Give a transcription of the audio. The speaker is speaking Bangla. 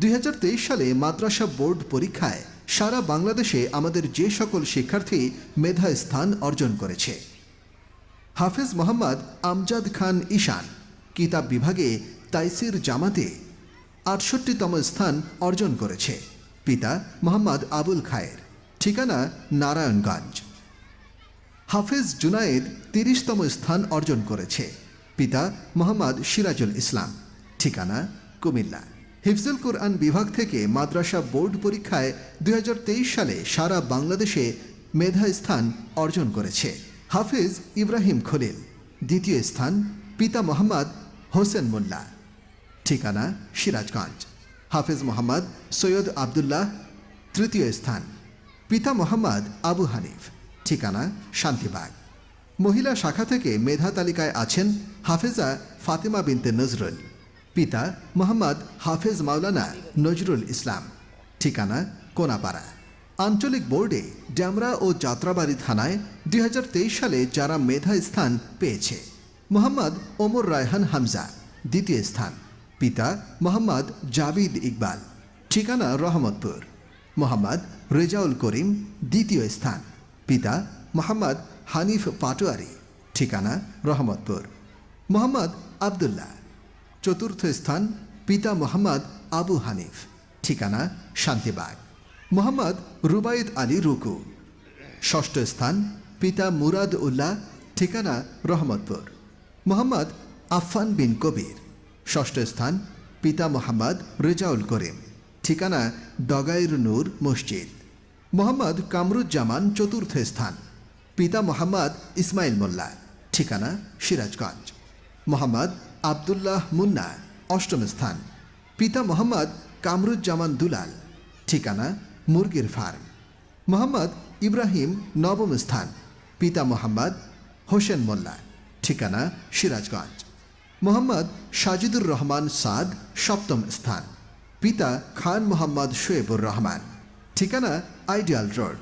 দুই হাজার তেইশ সালে মাদ্রাসা বোর্ড পরীক্ষায় সারা বাংলাদেশে আমাদের যে সকল শিক্ষার্থী মেধা স্থান অর্জন করেছে। হাফেজ মোহাম্মদ আমজাদ খান ঈশান, কিতাব বিভাগে তাইসির জামাতে আটষট্টিতম স্থান অর্জন করেছে। পিতা মোহাম্মদ আবুল খায়ের, ঠিকানা নারায়ণগঞ্জ। হাফেজ জুনায়েদ তিরিশতম স্থান অর্জন করেছে। পিতা মোহাম্মদ সিরাজুল ইসলাম, ঠিকানা কুমিল্লা। হিফজুল কোরআন বিভাগ থেকে মাদ্রাসা বোর্ড পরীক্ষায় দুই হাজার তেইশ সালে সারা বাংলাদেশে মেধা স্থান অর্জন করেছে। হাফেজ ইব্রাহিম খলিল। দ্বিতীয় স্থান পিতা মোহাম্মদ হোসেন মোল্লা। ঠিকানা সিরাজগঞ্জ। হাফেজ মোহাম্মদ সৈয়দ আবদুল্লাহ। তৃতীয় স্থান পিতা মোহাম্মদ আবু হানিফ। ঠিকানা শান্তিবাগ। মহিলা শাখা থেকে মেধা তালিকায় আছেন হাফেজা ফাতেমা বিনতে নজরুল। পিতা মোহাম্মদ হাফেজ মাওলানা নজরুল ইসলাম। ঠিকানা কোনাপাড়া। আঞ্চলিক বোর্ডে ড্যামরা ও যাত্রাবাড়ি থানায় দুই হাজার তেইশ সালে যারা মেধা স্থান পেয়েছে, মোহাম্মদ ওমর রায়হান হামজা, দ্বিতীয় স্থান, পিতা মোহাম্মদ জাবিদ ইকবাল, ঠিকানা রহমতপুর, মোহাম্মদ রেজাউল করিম, দ্বিতীয় স্থান, পিতা মোহাম্মদ হানিফ পাটোয়ারি, ঠিকানা রহমতপুর, মোহাম্মদ আবদুল্লাহ। চতুর্থ স্থান পিতা মোহাম্মদ আবু হানিফ। ঠিকানা শান্তিবাগ। মোহাম্মদ রুবাইদ আলী রুকু। ষষ্ঠ স্থান পিতা মুরাদ উল্লাহ। ঠিকানা রহমতপুর। মোহাম্মদ আফফান বিন কবির। ষষ্ঠ স্থান পিতা মোহাম্মদ রেজাউল করিম। ঠিকানা ডগাইর নূর মসজিদ। মোহাম্মদ কামরুজ্জামান চতুর্থ স্থান। পিতা মোহাম্মদ ইসমাইল মোল্লা। ঠিকানা সিরাজগঞ্জ। মোহাম্মদ আবদুল্লাহ মুন্না, অষ্টম স্থান। পিতা মোহাম্মদ কামরুজ্জামান দুলাল, ঠিকানা মুরগির ফার্ম। মোহাম্মদ ইব্রাহিম নবম স্থান। পিতা মোহাম্মদ হোসেন মোল্লা, ঠিকানা সিরাজগঞ্জ। মোহাম্মদ সাজিদুর রহমান সাদ, সপ্তম স্থান। পিতা খান মোহাম্মদ শোয়েবুর রহমান, ঠিকানা আইডিয়াল রোড।